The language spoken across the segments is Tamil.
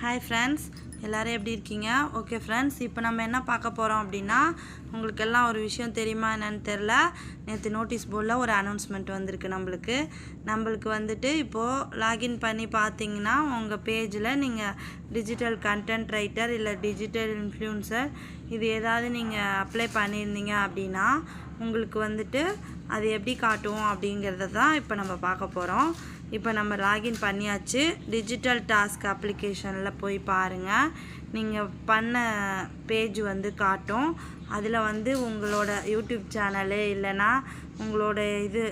ஹாய் ஃப்ரெண்ட்ஸ் எல்லோரும் எப்படி இருக்கீங்க? ஓகே ஃப்ரெண்ட்ஸ் இப்போ நம்ம என்ன பார்க்க போகிறோம் அப்படின்னா உங்களுக்கு எல்லாம் ஒரு விஷயம் தெரியுமா என்னன்னு தெரில நேற்று நோட்டீஸ் போர்டில் ஒரு அனௌன்ஸ்மெண்ட் வந்திருக்கு நம்மளுக்கு. நம்மளுக்கு வந்துட்டு இப்போது லாகின் பண்ணி பார்த்தீங்கன்னா உங்கள் பேஜில் நீங்கள் டிஜிட்டல் கண்டென்ட் ரைட்டர் இல்லை டிஜிட்டல் இன்ஃப்ளூன்சர் இது ஏதாவது நீங்கள் அப்ளை பண்ணியிருந்தீங்க அப்படின்னா உங்களுக்கு வந்துட்டு அது எப்படி காட்டுவோம் அப்படிங்கிறத தான் இப்போ நம்ம பார்க்க போகிறோம். இப்போ நம்ம லாகின் பண்ணியாச்சு. டிஜிட்டல் டாஸ்க் அப்ளிகேஷனில் போய் பாருங்கள் நீங்கள் பண்ண பேஜ் வந்து காட்டும். அதில் வந்து உங்களோட யூடியூப் சேனலு இல்லைன்னா உங்களோட இது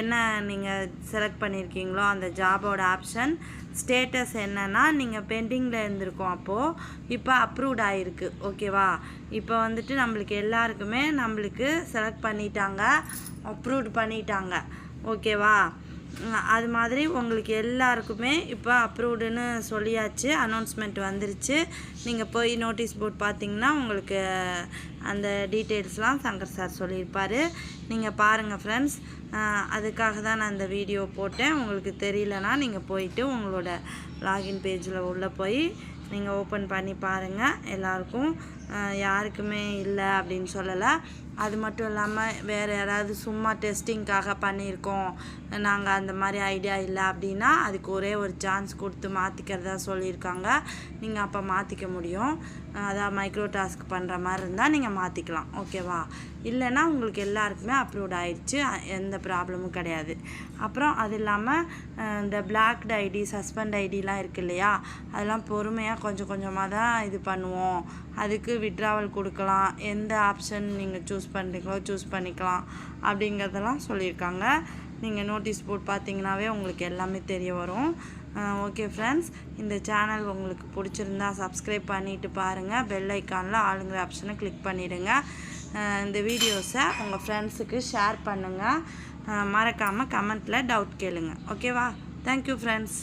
என்ன நீங்கள் செலக்ட் பண்ணியிருக்கீங்களோ அந்த ஜாபோட ஆப்ஷன் ஸ்டேட்டஸ் என்னன்னா நீங்கள் பெண்டிங்கில் இருந்திருக்கோம் அப்போது இப்போ அப்ரூவ்ட் ஆகிருக்கு ஓகேவா இப்போ வந்துட்டு நம்மளுக்கு எல்லாருக்குமே நம்மளுக்கு செலக்ட் பண்ணிட்டாங்க அப்ரூவ்ட் பண்ணிட்டாங்க. ஓகேவா அது மாதிரி உங்களுக்கு எல்லாருக்குமே இப்போ அப்ரூவ்டுன்னு சொல்லியாச்சு அனௌன்ஸ்மெண்ட் வந்துருச்சு. நீங்கள் போய் நோட்டீஸ் போர்ட் பார்த்தீங்கன்னா உங்களுக்கு அந்த டீட்டெயில்ஸ்லாம் சங்கர் சார் சொல்லியிருப்பார். நீங்கள் பாருங்கள் ஃப்ரெண்ட்ஸ் அதுக்காக தான் நான் இந்த வீடியோ போட்டேன். உங்களுக்கு தெரியலனா நீங்கள் போயிட்டு உங்களோட லாகின் பேஜில் உள்ளே போய் நீங்கள் ஓப்பன் பண்ணி பாருங்கள் எல்லாருக்கும் யாருக்குமே இல்லை அப்படின்னு சொல்லலை. அது மட்டும் இல்லாமல் வேறு யாராவது சும்மா டெஸ்டிங்க்காக பண்ணியிருக்கோம். நாங்கள் அந்த மாதிரி ஐடியா இல்லை அப்படின்னா அதுக்கு ஒரே ஒரு சான்ஸ் கொடுத்து மாற்றிக்கிறதா சொல்லியிருக்காங்க. நீங்கள் அப்போ மாற்றிக்க முடியும். அதான் மைக்ரோ டாஸ்க் பண்ணுற மாதிரி இருந்தால் நீங்கள் மாற்றிக்கலாம் ஓகேவா இல்லைன்னா உங்களுக்கு எல்லாருக்குமே அப்ரூவ்ட் ஆயிடுச்சு. எந்த ப்ராப்ளமும் கிடையாது. அப்புறம் அது இல்லாமல் இந்த பிளாக்டு ஐடி சஸ்பெண்ட் ஐடிலாம் இருக்கு இல்லையா? அதெல்லாம் பொறுமையாக கொஞ்சம் கொஞ்சமாக தான் இது பண்ணுவோம். அதுக்கு விட்ராவல் கொடுக்கலாம். எந்த ஆப்ஷன் நீங்கள் சூஸ் பண்ணுறீங்களோ சூஸ் பண்ணிக்கலாம் அப்படிங்கிறதெல்லாம் சொல்லியிருக்காங்க. நீங்கள் நோட்டீஸ் போர்ட் பார்த்தீங்கன்னாவே உங்களுக்கு எல்லாமே தெரிய வரும். ஓகே ஃப்ரெண்ட்ஸ் இந்த சேனல் உங்களுக்கு பிடிச்சிருந்தா சப்ஸ்கிரைப் பண்ணிவிட்டு பாருங்கள் பெல் ஐக்கானில் ஆளுங்கிற ஆப்ஷனை கிளிக் பண்ணிவிடுங்க இந்த வீடியோஸை உங்கள் ஃப்ரெண்ட்ஸுக்கு ஷேர் பண்ணுங்கள் மறக்காமல் கமெண்ட்டில் டவுட் கேளுங்க. ஓகேவா தேங்க்யூ ஃப்ரெண்ட்ஸ்